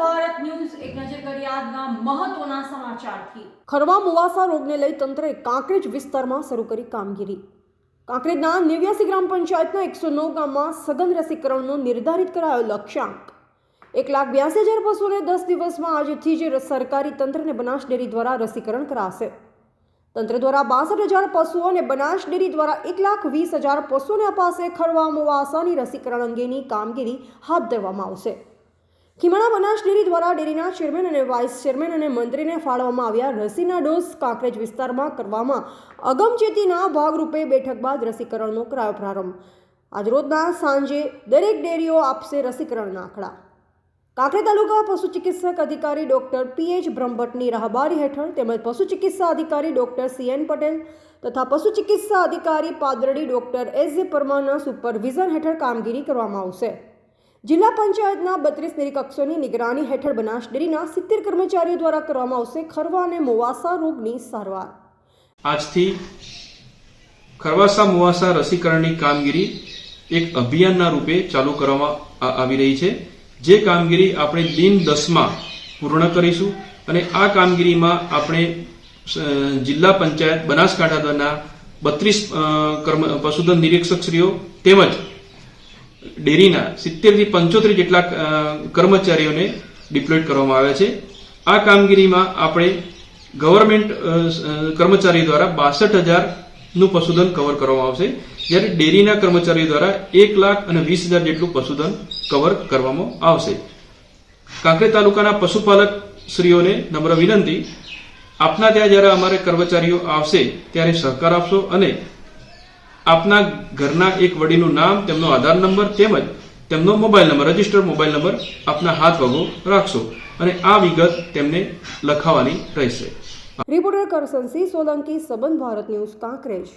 Bharat news એક નજર કરી આજના મહત્વના સમાચારથી. ખરવા મુવાસા રોગને લઈ તંત્રએ કાંકરેજ વિસ્તારમાં શરૂ કરી કામગીરી. કાંકરેજના નેવ્યાસી ગ્રામ પંચાયતના એકસો નવ ગામમાં સઘન રસીકરણનો નિર્ધારિત કરાયો લક્ષ્યાંક. એક લાખ બ્યાસી હજાર પશુને દસ દિવસમાં આજથી જ સરકારી તંત્રને બનાસ ડેરી દ્વારા રસીકરણ કરાશે. તંત્ર દ્વારા બાસઠ હજાર પશુઓને બનાસ ડેરી દ્વારા એક લાખ વીસ હજાર પશુને અપાશે ખરવા મુવાસાની રસીકરણ અંગેની કામગીરી હાથ ધરવામાં આવશે. ખીમણા બનાસ ડેરી દ્વારા ડેરીના ચેરમેન અને વાઇસ ચેરમેન અને મંત્રીને ફાળવવામાં આવ્યા રસીના ડોઝ કાંકરેજ વિસ્તારમાં કરવામાં અગમચેતીના ભાગરૂપે બેઠક બાદ રસીકરણનો કરાયો પ્રારંભ. આજરોજના સાંજે દરેક ડેરીઓ આપશે રસીકરણના આંકડા. કાંકરે તાલુકા પશુ ચિકિત્સક અધિકારી ડોક્ટર પી એચ બ્રહ્મભટ્ટની રાહબારી હેઠળ તેમજ પશુ ચિકિત્સા અધિકારી ડોક્ટર સી એન પટેલ તથા પશુ ચિકિત્સા અધિકારી પાદરડી ડોક્ટર એસ જે પરમારના સુપરવિઝન હેઠળ કામગીરી કરવામાં આવશે. જિલ્લા પંચાયતના બત્રીસ નિરીક્ષકોની નિગરાની હેઠળ બનાસ ડેરીના સિત્તેર કર્મચારીઓ દ્વારા કરવામાં આવશે ખરવા અને મોવાસા રોગની સારવાર. આજથી ખરવાસા મુવાસા રસીકરણની કામગીરી એક અભિયાનના રૂપે ચાલુ કરવામાં આવી રહી છે. જે કામગીરી આપણે દિન દસમાં પૂર્ણ કરીશું અને આ કામગીરીમાં આપણે જિલ્લા પંચાયત બનાસકાંઠા દ્વારા બત્રીસ કર્મ, પશુધન નિરીક્ષકશ્રીઓ તેમજ ડેરીના સિત્તેરથી પંચોતેર જેટલા કર્મચારીઓને ડિપ્લોય કરવામાં આવ્યા છે. આ કામગીરીમાં આપણે ગવર્મેન્ટ કર્મચારી દ્વારા બાસઠ હજારનું પશુધન કવર કરવામાં આવશે. જ્યારે ડેરીના કર્મચારીઓ દ્વારા એક લાખ અને વીસ હજાર જેટલું પશુધન કવર કરવામાં આવશે. કાંકરેજ તાલુકાના પશુપાલક શ્રીઓને નમ્ર વિનંતી, આપના ત્યાં જ્યારે અમારે કર્મચારીઓ આવશે, ત્યારે સહકાર આપશો અને આપના ઘરના એક વડીનું નામ, તેમનો આધાર નંબર તેમજ તેમનો mobile number, registered mobile number આપના હાથ વગો રાખશો અને આ વિગત તેમને લખાવવાની રહેશે. રિપોર્ટર કરસનસિંહ સોલંકી, સંબંધ ભારત ન્યૂઝ, કાંકરેજ.